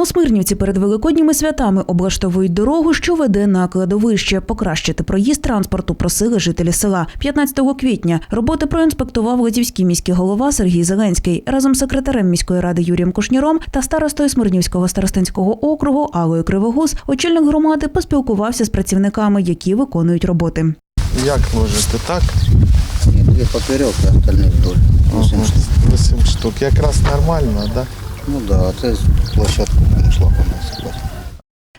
У Смирнівці перед великодніми святами облаштовують дорогу, що веде на кладовище. Покращити проїзд транспорту просили жителі села. 15 квітня роботи проінспектував Лозівський міський голова Сергій Зеленський разом з секретарем міської ради Юрієм Кушніром та старостою Смирнівського старостинського округу Алою Кривогуз. Очільник громади поспілкувався з працівниками, які виконують роботи. Як можете так? Нет, две поперек, а остальные вдоль. Восемь штук. Вісім штук. Якраз нормально, да? Ну да, це площадку ушла по нас.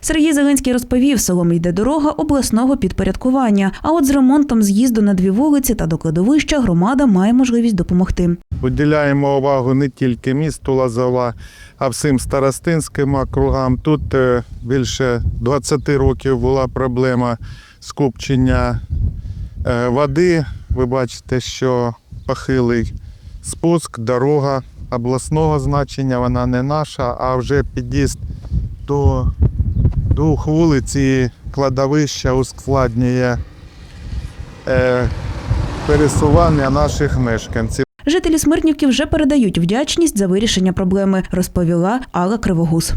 Сергій Зеленський розповів, селом йде дорога обласного підпорядкування. А от з ремонтом з'їзду на дві вулиці та до кладовища громада має можливість допомогти. Уділяємо увагу не тільки місту Лазова, а всім старостинським округам. Тут е, більше 20 років була проблема скупчення е, води. Ви бачите, що похилий спуск, дорога обласного значення, вона не наша, а вже під'їзд до двох вулиць і кладовища ускладнює е, пересування наших мешканців. Жителі Смирнівки вже передають вдячність за вирішення проблеми, розповіла Алла Кривогуз.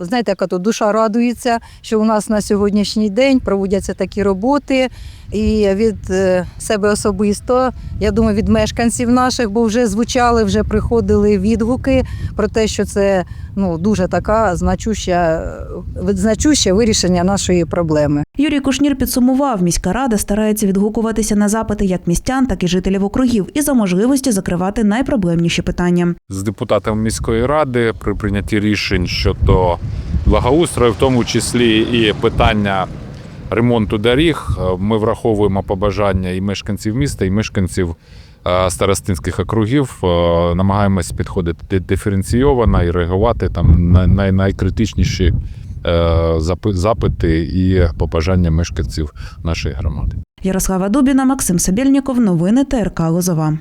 Знаєте, яка тут душа радується, що у нас на сьогоднішній день проводяться такі роботи. І від е, себе особисто, я думаю, від мешканців наших, бо вже звучали, вже приходили відгуки про те, що це ну дуже така значуща, е, значуще вирішення нашої проблеми. Юрій Кушнір підсумував, міська рада старається відгукуватися на запити як містян, так і жителів округів і за можливості закривати найпроблемніші питання. з депутатами міської ради при прийнятті рішень щодо благоустрою, в тому числі і питання ремонту доріг. Е, Ми враховуємо побажання і мешканців міста, і мешканців е, старостинських округів. Е, Намагаємось підходити диференційовано і реагувати там на найкритичніші запити і побажання мешканців нашої громади. Ярослава Дубіна, Максим Собєльніков. Новини ТРК Лозова.